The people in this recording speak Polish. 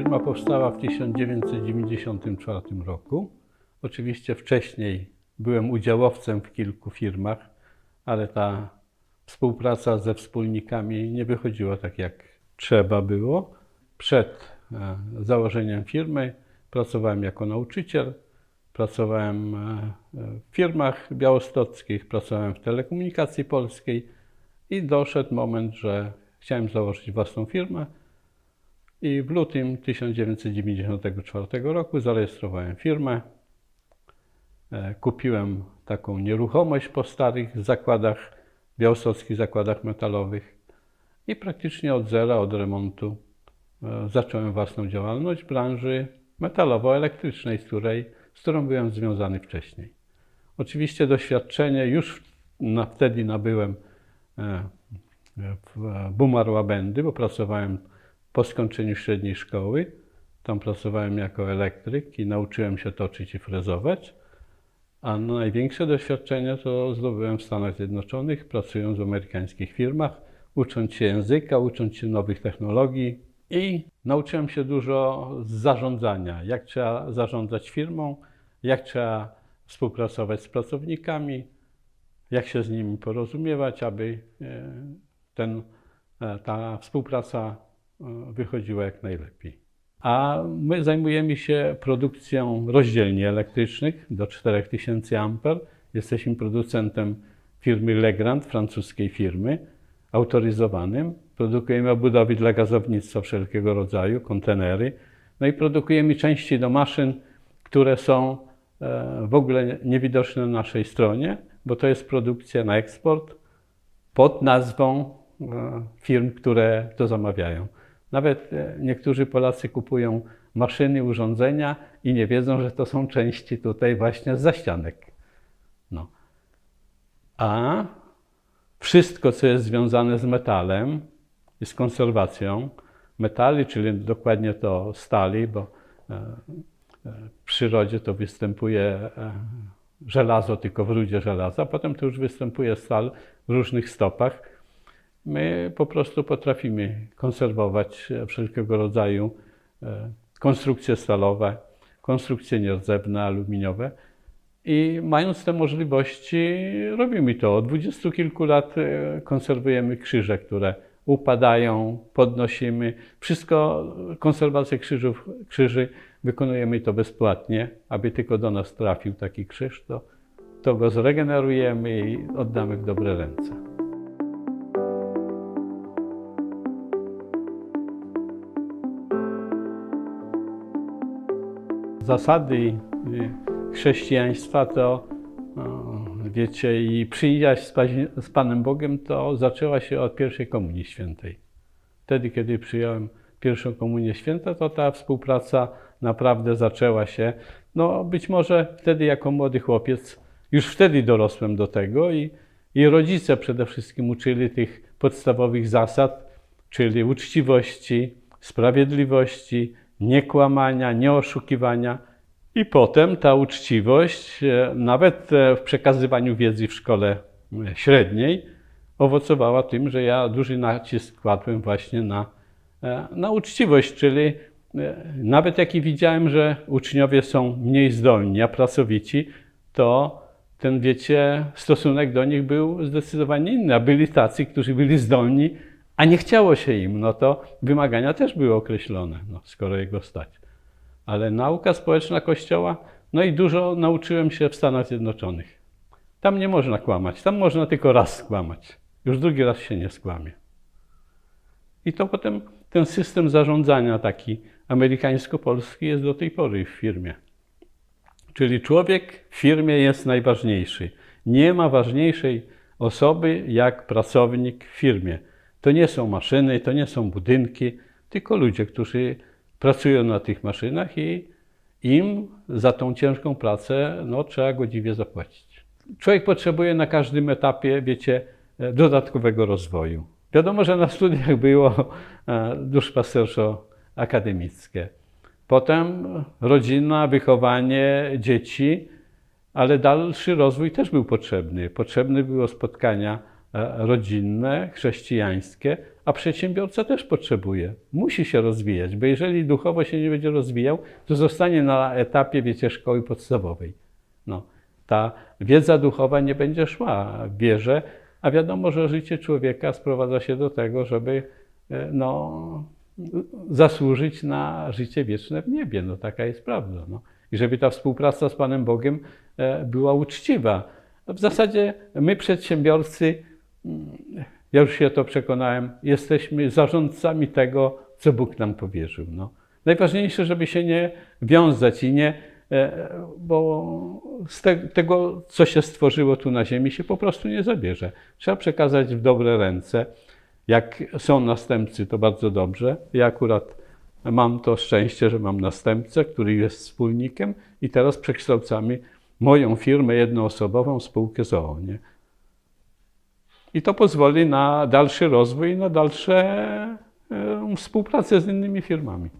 Firma powstała w 1994 roku. Oczywiście wcześniej byłem udziałowcem w kilku firmach, ale ta współpraca ze wspólnikami nie wychodziła tak, jak trzeba było. Przed e, założeniem firmy pracowałem jako nauczyciel, pracowałem e, w firmach białostockich, pracowałem w telekomunikacji polskiej i doszedł moment, że chciałem założyć własną firmę. I w lutym 1994 roku zarejestrowałem firmę. E, Kupiłem taką nieruchomość po starych zakładach, białostockich zakładach metalowych i praktycznie od zera, od remontu e, zacząłem własną działalność w branży metalowo-elektrycznej, z, której, z którą byłem związany wcześniej. Oczywiście doświadczenie już na, wtedy nabyłem e, w Bumar Łabędy, bo pracowałem po skończeniu średniej szkoły. Tam pracowałem jako elektryk i nauczyłem się toczyć i frezować. A największe doświadczenie to zdobyłem w Stanach Zjednoczonych, pracując w amerykańskich firmach, ucząc się języka, ucząc się nowych technologii i nauczyłem się dużo z zarządzania, jak trzeba zarządzać firmą, jak trzeba współpracować z pracownikami, jak się z nimi porozumiewać, aby e, ten, e, ta współpraca wychodziła jak najlepiej. A my zajmujemy się produkcją rozdzielni elektrycznych do 4000 A. Jesteśmy producentem firmy Legrand, francuskiej firmy, autoryzowanym. Produkujemy obudowy dla gazownictwa wszelkiego rodzaju, kontenery. No i produkujemy części do maszyn, które są e, w ogóle niewidoczne na naszej stronie, bo to jest produkcja na eksport pod nazwą e, firm, które to zamawiają. Nawet e, niektórzy Polacy kupują maszyny, urządzenia i nie wiedzą, że to są części tutaj właśnie z zaścianek. No. A wszystko, co jest związane z metalem i z konserwacją metali, czyli dokładnie to stali, bo e, e, w przyrodzie to występuje żelazo tylko w rudzie żelaza, potem to już występuje stal w różnych stopach. My po prostu potrafimy konserwować wszelkiego rodzaju e, konstrukcje stalowe, konstrukcje nierdzewne, aluminiowe. I mając te możliwości, robimy to. Od dwudziestu kilku lat e, konserwujemy krzyże, które upadają, podnosimy. Wszystko, konserwację krzyżów, krzyży wykonujemy to bezpłatnie. Aby tylko do nas trafił taki krzyż, to, to go zregenerujemy i oddamy w dobre ręce. Zasady chrześcijaństwa to, o, wiecie, i przyjaźń z Panem Bogiem to zaczęła się od pierwszej Komunii Świętej. Wtedy, kiedy przyjąłem pierwszą Komunię Świętą, to ta współpraca naprawdę zaczęła się. No, być może wtedy, jako młody chłopiec, już wtedy dorosłem do tego i, i rodzice przede wszystkim uczyli tych podstawowych zasad, czyli uczciwości, sprawiedliwości, niekłamania, nieoszukiwania. I potem ta uczciwość, e, nawet e, w przekazywaniu wiedzy w szkole e, średniej, owocowała tym, że ja duży nacisk kładłem właśnie na, na uczciwość, czyli nawet jak i widziałem, że uczniowie są mniej zdolni, a pracowici, to ten, wiecie, stosunek do nich był zdecydowanie inny. A byli tacy, którzy byli zdolni, a nie chciało się im, no to wymagania też były określone, no, skoro jego stać. Ale nauka społeczna Kościoła, no i dużo nauczyłem się w Stanach Zjednoczonych. Tam nie można kłamać, tam można tylko raz skłamać. Już drugi raz się nie skłamie. I to potem ten system zarządzania taki amerykańsko-polski jest do tej pory w firmie. Czyli człowiek w firmie jest najważniejszy. Nie ma ważniejszej osoby jak pracownik w firmie. To nie są maszyny, to nie są budynki, tylko ludzie, którzy pracują na tych maszynach i im za tą ciężką pracę no, trzeba godziwie zapłacić. Człowiek potrzebuje na każdym etapie, wiecie, e, dodatkowego rozwoju. Wiadomo, że na studiach było e, duszpasterstwo-akademickie. Potem rodzina, wychowanie dzieci, ale dalszy rozwój też był potrzebny. Potrzebne było spotkania rodzinne, chrześcijańskie, a przedsiębiorca też potrzebuje. Musi się rozwijać, bo jeżeli duchowo się nie będzie rozwijał, to zostanie na etapie, wiecie, szkoły podstawowej. No, ta wiedza duchowa nie będzie szła w wierze, a wiadomo, że życie człowieka sprowadza się do tego, żeby e, no, zasłużyć na życie wieczne w niebie. No, taka jest prawda. No. I żeby ta współpraca z Panem Bogiem e, była uczciwa. W zasadzie my, przedsiębiorcy, ja już się to przekonałem, jesteśmy zarządcami tego, co Bóg nam powierzył. No. Najważniejsze, żeby się nie wiązać i nie, e, bo z te, tego, co się stworzyło tu na ziemi, się po prostu nie zabierze. Trzeba przekazać w dobre ręce. Jak są następcy, to bardzo dobrze. Ja akurat mam to szczęście, że mam następcę, który jest wspólnikiem i teraz przekształcamy moją firmę jednoosobową spółkę ZOO. I to pozwoli na dalszy rozwój i na dalsze e, współpracę z innymi firmami.